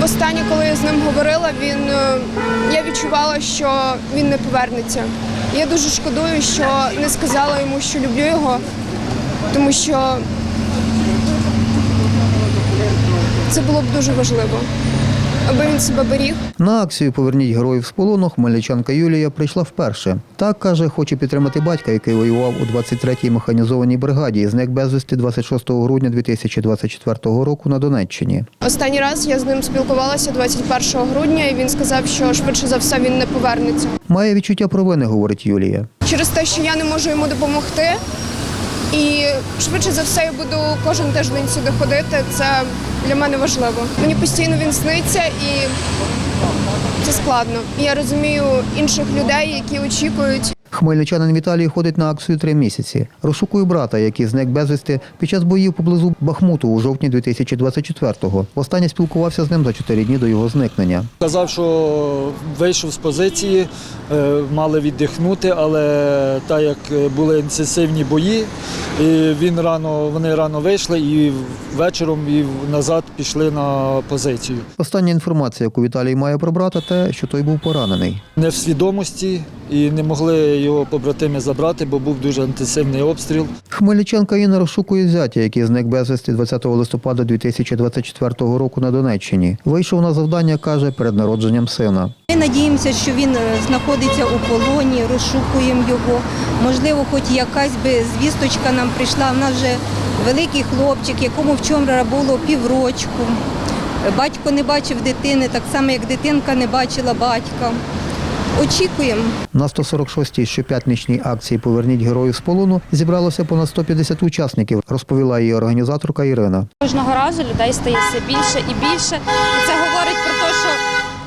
Востаннє, коли я з ним говорила, він е, я відчувала, що він не повернеться. Я дуже шкодую, що не сказала йому, що люблю його, тому що це було б дуже важливо, аби він себе беріг. На акцію Поверніть героїв з полону хмельничанка Юлія прийшла вперше. Так каже, хоче підтримати батька, який воював у 23-й механізованій бригаді, зник безвісти 26 грудня 2024 року на Донеччині. Останній раз я з ним спілкувалася 21 грудня, і він сказав, що швидше за все він не повернеться. Має відчуття провини, говорить Юлія. через те, що я не можу йому допомогти. І швидше за все я буду кожен тиждень сюди ходити. Це для мене важливо. Мені постійно він сниться і це складно. Я розумію інших людей, які очікують. Хмельничанин Віталій ходить на акцію три місяці. Розшукує брата, який зник безвісти під час боїв поблизу Бахмуту у жовтні 2024-го. Востаннє спілкувався з ним за чотири дні до його зникнення. Казав, що вийшов з позиції, е, мали віддихнути, але так як е, були інтенсивні бої, і він рано, вони рано вийшли і вечором і назад пішли на позицію. Остання інформація, яку Віталій має про брата, те, що той був поранений. Не в свідомості і не могли його побратими забрати, бо був дуже інтенсивний обстріл. Хмельничанка Інна розшукує зятя, який зник безвісти 20 листопада 2024 року на Донеччині. Вийшов на завдання, каже, перед народженням сина. Ми надіємося, що він е, знаходиться у полоні, розшукуємо його. Можливо, хоч якась би звісточка нам прийшла. У нас вже великий хлопчик, якому вчора було піврочку. Батько не бачив дитини, так само як дитинка не бачила батька. Очікуємо. На 146-й щоп'ятничній акції Поверніть героїв з полону зібралося понад 150 учасників, розповіла її організаторка Ірина. Кожного разу людей стає все більше і більше. І це говорить про те, що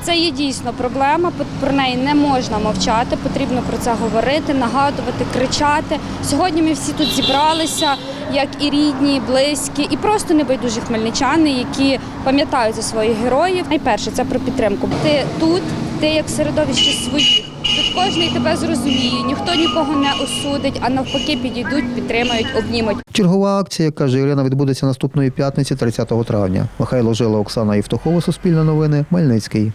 це є дійсно проблема. Про неї не можна мовчати. Потрібно про це говорити, нагадувати, кричати. Сьогодні ми всі тут зібралися, як і рідні, і близькі, і просто небайдужі хмельничани, які пам'ятають за своїх героїв. Найперше це про підтримку. Ти тут, ти як середовище своїх. Тут кожний тебе зрозуміє, ніхто нікого не осудить, а навпаки підійдуть, підтримають, обнімуть. Чергова акція, каже Ірина, відбудеться наступної п'ятниці, 30 травня. Михайло Жила, Оксана Євтухова, Суспільне новини, Мельницький.